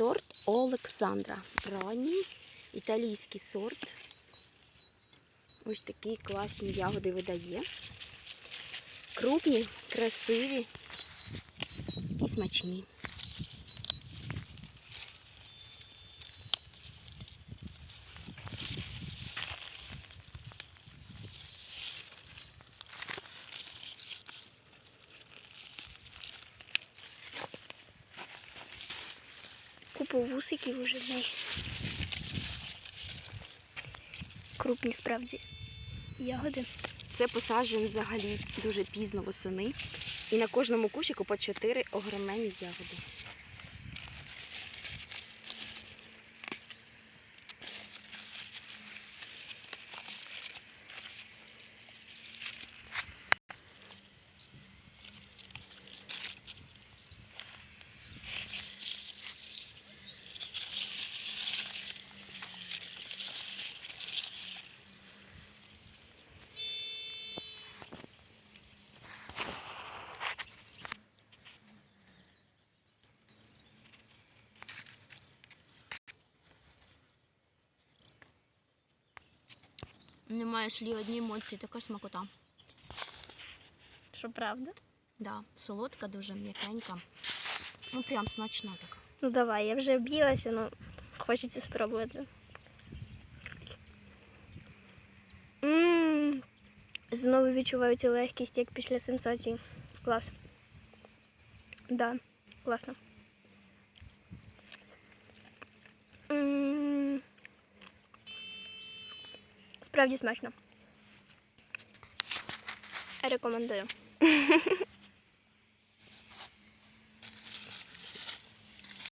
сорт Олександра. Ранній італійський сорт. Ось такі класні ягоди видає. Крупні, красиві і смачні. Купу вусиків уже в. Крупні справді ягоди. Це посаджені взагалі дуже пізно восени. І на кожному кущику по чотири огромені ягоди. Немає слів одні емоції, така смакота. Що правда? Да, солодка, дуже м'якенька. Ну прям смачна така. Ну давай, я вже об'їлася, ну хочеться спробувати. Мм, знову відчуваю цю легкість, як після сенсації. Клас. Да, класно. Справді смачно. Рекомендую.